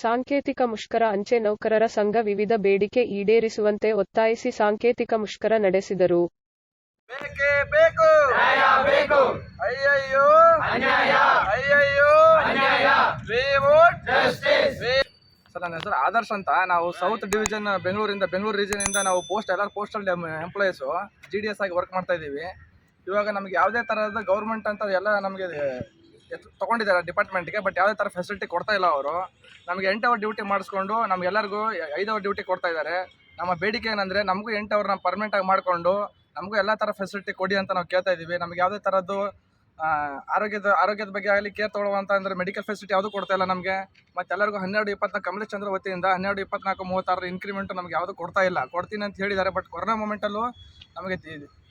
ಸಾಂಕೇತಿಕ ಮುಷ್ಕರ ಅಂಚೆ ನೌಕರರ ಸಂಘ ವಿವಿಧ ಬೇಡಿಕೆ ಈಡೇರಿಸುವಂತೆ ಒತ್ತಾಯಿಸಿ ಸಾಂಕೇತಿಕ ಮುಷ್ಕರ ನಡೆಸಿದರು. ಬೇಕೇ ಬೇಕು. ನ್ಯಾಯ ಬೇಕು. ಅಯ್ಯಯ್ಯೋ. ಅನ್ಯಾಯ. ಅಯ್ಯಯ್ಯೋ. ಅನ್ಯಾಯ. We vote justice. ಸರ್ ನನ್ನ ಹೆಸರು ಆದರ್ಶ್ ಅಂತ. ನಾವು ಸೌತ್ ಡಿವಿಷನ್ ಬೆಂಗಳೂರಿಂದ ಬೆಂಗಳೂರು ರೀಜನ್ ಇಂದ ನಾವು ಪೋಸ್ಟ್ ಎಲ್ಲ postal employees G D S ಆಗಿ ವರ್ಕ್ ಮಾಡ್ತಾ ಇದ್ದೀವಿ. ಇವಾಗ ನಮಗೆ ಯಾವುದೇ ಥರದ ಗೌರ್ಮೆಂಟ್ ಅಂತ ಎಲ್ಲ ನಮಗೆ ತಗೊಂಡಿದ್ದಾರೆ ಡಿಪಾರ್ಟ್ಮೆಂಟ್ಗೆ, ಬಟ್ ಯಾವುದೇ ಥರ ಫೆಸಿಲಿಟಿ ಕೊಡ್ತಾ ಇಲ್ಲ ಅವರು. ನಮಗೆ ಎಂಟು ಅವರ್ ಡ್ಯೂಟಿ ಮಾಡಿಸ್ಕೊಂಡು ನಮಗೆಲ್ಲರಿಗೂ ಐದು ಅವರ್ ಡ್ಯೂಟಿ ಕೊಡ್ತಾ ಇದ್ದಾರೆ. ನಮ್ಮ ಬೇಡಿಕೆ ಏನಂದರೆ ನಮಗೂ ಎಂಟು ಅವರ್ನ ಪರ್ಮನೆಂಟಾಗಿ ಮಾಡಿಕೊಂಡು ನಮಗೂ ಎಲ್ಲ ಥರ ಫೆಸಿಲಿಟಿ ಕೊಡಿ ಅಂತ ನಾವು ಕೇಳ್ತಾ ಇದ್ದೀವಿ. ನಮಗೆ ಯಾವುದೇ ಥರದ್ದು ಆರೋಗ್ಯದ ಆರೋಗ್ಯದ ಬಗ್ಗೆ ಆಗಲಿ ಕೇರ್ ತೊಗೊಳ್ಳುವಂಥ ಅಂದರೆ ಮೆಡಿಕಲ್ ಫೆಸಿಲಿಟಿ ಯಾವುದು ಕೊಡ್ತಾ ಇಲ್ಲ ನಮಗೆ. ಮತ್ತು ಎಲ್ಲರಿಗೂ ಹನ್ನೆರಡು ಇಪ್ಪತ್ನಾಲ್ಕು, ಕಮಲೇಶ್ ಚಂದ್ರ ವತಿಯಿಂದ ಹನ್ನೆರಡು ಇಪ್ಪತ್ನಾಲ್ಕು, ಮೂವತ್ತಾರು ಇನ್ಕ್ರಿಮೆಂಟ್ ನಮಗೆ ಯಾವುದು ಕೊಡ್ತಾ ಇಲ್ಲ. ಕೊಡ್ತೀನಿ ಅಂತ ಹೇಳಿದ್ದಾರೆ, ಬಟ್ ಕೊರೋನಾ ಮೂಮೆಂಟಲ್ಲೂ ನಮಗೆ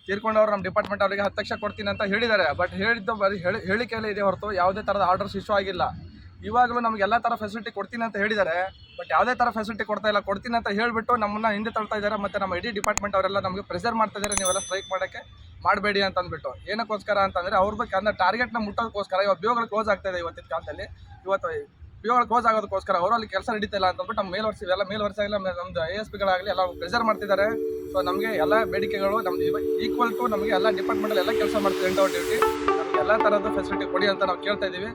ತೀರ್ಕೊಂಡವ್ರು ನಮ್ಮ ಡಿಪಾರ್ಟ್ಮೆಂಟ್ ಅವರಿಗೆ ಹತ್ತು ಲಕ್ಷ ಕೊಡ್ತೀನಿ ಅಂತ ಹೇಳಿದ್ದಾರೆ. ಬಟ್ ಹೇಳಿದ್ದು ಬರೀ ಹೇಳಿ ಹೇಳಿಕೆಯಲ್ಲೇ ಇದೆ ಹೊರತು ಯಾವುದೇ ಥರದ ಆರ್ಡರ್ಸ್ ಇಶ್ಯೂ ಆಗಿಲ್ಲ. ಇವಾಗಲೂ ನಮ್ಗೆ ಎಲ್ಲ ಥರ ಫೆಸಿಲಿಟಿ ಕೊಡ್ತೀನಿ ಅಂತ ಹೇಳಿದ್ದಾರೆ. ಬಟ್ ಯಾವುದೇ ಥರ ಫೆಸಿಲಿಟಿ ಕೊಡ್ತಾ ಇಲ್ಲ. ಕೊಡ್ತೀನಿ ಅಂತ ಹೇಳಿಬಿಟ್ಟು ನಮ್ಮನ್ನು ಹಿಂದೆ ತಳ್ತಾ ಇದ್ದಾರೆ. ಮತ್ತು ನಮ್ಮ ಇಡೀ ಡಿಪಾರ್ಟ್ಮೆಂಟ್ ಅವರೆಲ್ಲ ನಮಗೆ ಪ್ರೆಸರ್ ಮಾಡ್ತಾ ಇದ್ದಾರೆ. ನೀವೆಲ್ಲ ಸ್ಟ್ರೈಕ್ ಮಾಡೋಕ್ಕೆ ಮಾಡಬೇಡಿ ಅಂತ ಅಂದ್ಬಿಟ್ಟು. ಏನಕ್ಕೋಸ್ಕರ ಅಂತಂದರೆ ಅವ್ರ ಬಗ್ಗೆ ಟಾರ್ಗೆಟ್ನ ಮುಟ್ಟೋದಕ್ಕೋಸ್ಕರ ಇವಾಗ ಬಿಒಗಳು ಕ್ಲೋಸ್ ಆಗ್ತಾ ಇದೆ ಇವತ್ತಿನ ಕಾಲದಲ್ಲಿ. ಇವತ್ತು ಬಿಒಗಳು ಕ್ಲೋಸ್ ಆಗೋದಕ್ಕೋಸ್ಕರ ಅವರಲ್ಲಿ ಕೆಲಸ ನಡೀತಿಲ್ಲ ಅಂತ ಅಂದ್ಬಿಟ್ಟು ನಮ್ಮ ಮೇಲ್ವರ್ಸಿ ಎಲ್ಲ ಮೇಲ್ವರ್ಸ ಇಲ್ಲ. ನಮ್ಮದು ಐ ಎಸ್ ಪಿಗಳಾಗಲಿ ಎಲ್ಲ ಪ್ರೆಸರ್ ಮಾಡ್ತಿದ್ದಾರೆ. ಸೊ ನಮಗೆ ಎಲ್ಲ ಬೇಡಿಕೆಗಳು ನಮ್ದು ಈಕ್ವಲ್ ಟು ನಮಗೆ ಎಲ್ಲ ಡಿಪಾರ್ಟ್ಮೆಂಟಲ್ಲಿ ಎಲ್ಲ ಕೆಲಸ ಮಾಡ್ತೀವಿ, ಎಂಟು ಡ್ಯೂಟಿ ನಮಗೆ ಎಲ್ಲ ಥರದ ಫೆಸಿಲಿಟಿ ಕೊಡಿ ಅಂತ ನಾವು ಕೇಳ್ತಾ ಇದ್ದೀವಿ